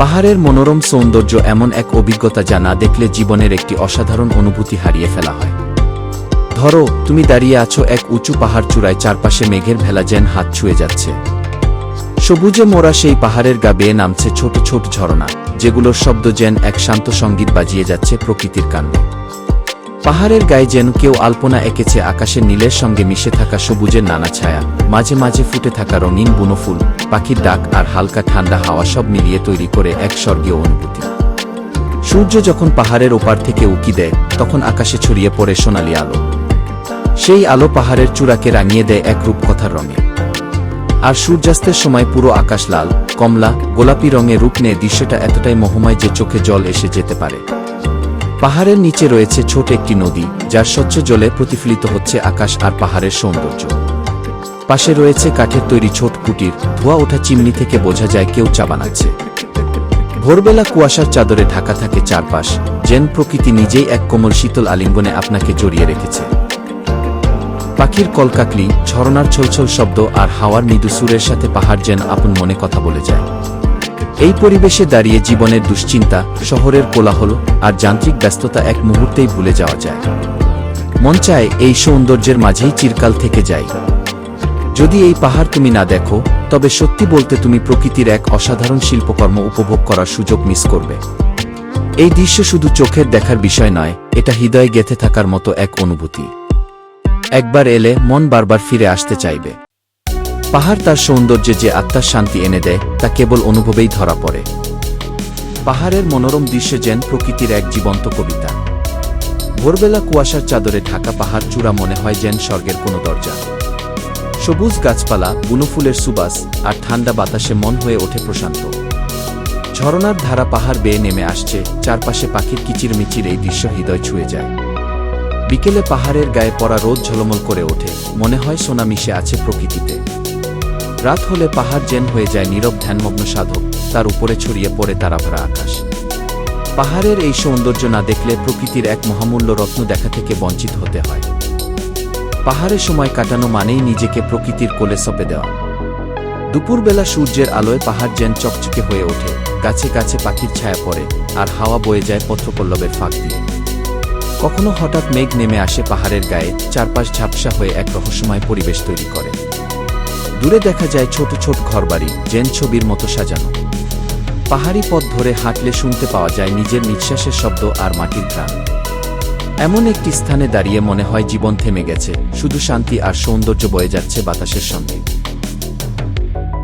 পাহাড়ের মনোরম সৌন্দর্য এমন এক অভিজ্ঞতা যা না দেখলে জীবনের একটি অসাধারণ অনুভূতি হারিয়ে ফেলা হয়। ধরো, তুমি দাঁড়িয়ে আছো এক উঁচু পাহাড় চূড়ায় চারপাশে মেঘের ভেলা যেন হাত ছুঁয়ে যাচ্ছে। সবুজে মোরা সেই পাহাড়ের গা বেয়ে নামছে ছোট ছোট ঝরনা, যেগুলোর শব্দ যেন এক শান্ত সংগীত বাজিয়ে যাচ্ছে প্রকৃতির কান্নে পাহাড়ের গায়ে যেন কেউ আলপনা এঁকেছে আকাশের নীলের সঙ্গে মিশে থাকা সবুজের নানা ছায়া, মাঝে মাঝে ফুটে থাকা রঙিন বুনো ফুল, পাখির ডাক আর হালকা ঠান্ডা হাওয়া সব মিলিয়ে তৈরি করে এক স্বর্গীয় অনুভূতি। সূর্য যখন পাহাড়ের ওপার থেকে উকি দেয়, তখন আকাশে ছড়িয়ে পড়ে সোনালি আলো। সেই আলো পাহাড়ের চূড়াকে রাঙিয়ে দেয় এক রূপকথার রঙে। আর সূর্যাস্তের সময় পুরো আকাশ লাল, কমলা, গোলাপি রঙে রূপ নেয় দৃশ্যটা এতটাই মোহময় যে চোখে জল এসে যেতে পারে। পাহাড়ের নিচে রয়েছে ছোট একটি নদী, যার স্বচ্ছ জলে প্রতিফলিত হচ্ছে আকাশ আর পাহাড়ের সৌন্দর্য। পাশে রয়েছে কাঠের তৈরি ছোট কুটির, ধোয়া ওঠা চিমনি থেকে বোঝা যায় কেউ চা বানাচ্ছে। ভোরবেলা কুয়াশার চাদরে ঢাকা থাকে চারপাশ, যেন প্রকৃতি নিজেই এক কোমল শীতল আলিঙ্গনে আপনাকে জড়িয়ে রেখেছে। পাখির কলকাকলি, ঝরনার ছলছল শব্দ আর হাওয়ার মৃদু সুরের সাথে পাহাড় যেন আপন মনে কথা বলে যায়। এই পরিবেশে দাঁড়িয়ে জীবনের দুশ্চিন্তা, শহরের কোলাহল আর যান্ত্রিক ব্যস্ততা এক মুহূর্তেই ভুলে যাওয়া যায়। মন চায় এই সৌন্দর্যের মাঝেই চিরকাল থেকে যায় যদি এই পাহাড় তুমি না দেখো, তবে সত্যি বলতে তুমি প্রকৃতির এক অসাধারণ শিল্পকর্ম উপভোগ করার সুযোগ মিস করবে। এই দৃশ্য শুধু চোখের দেখার বিষয় নয়, এটা হৃদয়ে গেঁথে থাকার মতো এক অনুভূতি। একবার এলে মন বারবার ফিরে আসতে চাইবে। পাহাড় তার সৌন্দর্যে যে আত্মার শান্তি এনে দেয়, তা কেবল অনুভবেই ধরা পড়ে। পাহাড়ের মনোরম দৃশ্যে যেন প্রকৃতির এক জীবন্ত কবিতা। ভোরবেলা কুয়াশার চাদরে ঢাকা পাহাড় চূড়া মনে হয় যেন স্বর্গের কোনো দরজা। সবুজ গাছপালা, বুনো ফুলের সুবাস আর ঠান্ডা বাতাসে মন হয়ে ওঠে প্রশান্ত। ঝরনার ধারা পাহাড় বেয়ে নেমে আসছে, চারপাশে পাখির কিচিরমিচির এই দৃশ্য হৃদয় ছুঁয়ে যায়। বিকেলে পাহাড়ের গায়ে পড়া রোদ ঝলমল করে ওঠে, মনে হয় সোনা মিশে আছে প্রকৃতিতে। রাত হলে পাহাড় জেন হয়ে যায় নীরব ধ্যানমগ্ন সাধক, তার উপরে ছড়িয়ে পড়ে তারাভরা আকাশ। পাহাড়ের এই সৌন্দর্য না দেখলে প্রকৃতির এক মহামূল্য রত্ন দেখা থেকে বঞ্চিত হতে হয়। পাহাড়ে সময় কাটানো মানেই নিজেকে প্রকৃতির কোলে সপে দেওয়া। দুপুরবেলা সূর্যের আলোয় পাহাড় যেন চকচকে হয়ে ওঠে, গাছে গাছে পাখির ছায়া পড়ে, আর হাওয়া বয়ে যায় পত্রপল্লবের ফাঁক দিয়ে। কখনো হঠাৎ মেঘ নেমে আসে পাহাড়ের গায়ে, চারপাশ ঝাপসা হয়ে এক রহস্যময় পরিবেশ তৈরি করে। দূরে দেখা যায় ছোট ছোট ঘরবাড়ি, জেন ছবির মতো সাজানো। পাহাড়ি পথ ধরে হাঁটলে শুনতে পাওয়া যায় নিজের নিঃশ্বাসের শব্দ আর মাটির ঘ্রাণ এমন একটি স্থানে দাঁড়িয়ে মনে হয় জীবন থেমে গেছে, শুধু শান্তি আর সৌন্দর্য বয়ে যাচ্ছে বাতাসের সঙ্গে।